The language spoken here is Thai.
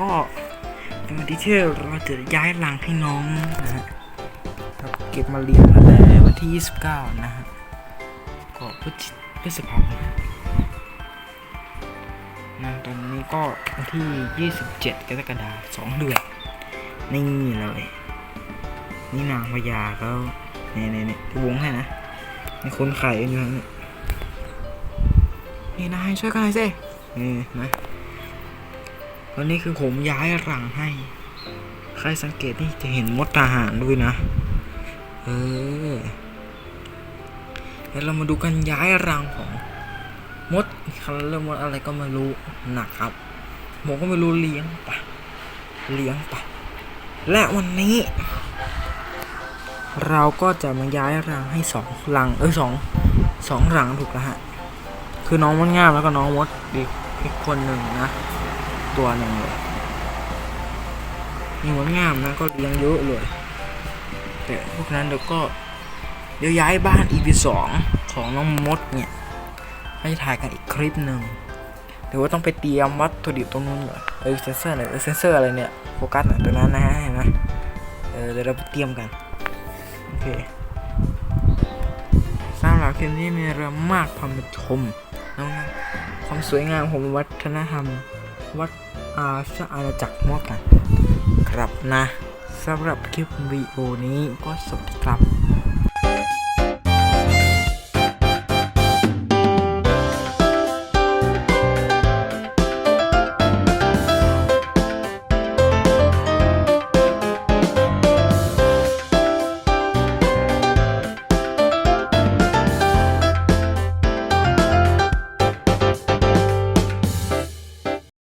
ก็ที่เราจะย้ายรังให้น้องนะฮะเราเก็บมาเลี้ยงตั้งแต่วันที่ 29 นะฮะก็พฤศจิพฤษภาคมนะตอนนี้ก็วันที่ 27 กรกฎาคมสองเดือนนี่เลยนี่นางพญาเขาเนี่ยเนี่ยเนี่ยวงให้นะนี่คนไข่อยู่นะนี่นายช่วยกันหน่อยสินี่นะ วันนี้คือผมย้ายรังให้ ใครสังเกตนี่จะเห็นมดทหารด้วยนะ เออ แล้วเรามาดูกันย้ายรังของมดคันเริ่มมดอะไรก็ไม่รู้นักครับผมก็ไม่รู้เลี้ยงปะเลี้ยงปะและวันนี้ เราก็จะมาย้ายรังให้สองรัง เอ้ยสองสองรังถูกแล้วฮะ คือน้องมดงามแล้วก็น้องมดอีกอีกคนหนึ่งนะ ตัวหนึ่งเลยมีมดงามนะก็เลี้ยงเยอะเลย แต่พวกนั้นเดี๋ยวก็เดี๋ยวย้ายบ้าน EP สองของน้องมดเนี่ยให้ถ่ายกันอีกคลิปหนึ่งเดี๋ยวว่าต้องไปเตรียมวัตถุดิบตรงนู้นก่อนเออเซนเซอร์หน่อยเออเซนเซอร์อะไรเนี่ยโฟกัสตัวนั้นนะฮะเห็นไหมเออเดี๋ยวเราไปเตรียมกันโอเคสำหรับคลิปนี้มีเรื่องมากพามชมนะความสวยงามของวัฒนธรรมวัด อาชาอาณาจักรมอกัน ครับนะสำหรับคลิปวิดีโอนี้ก็สวัสดีครับ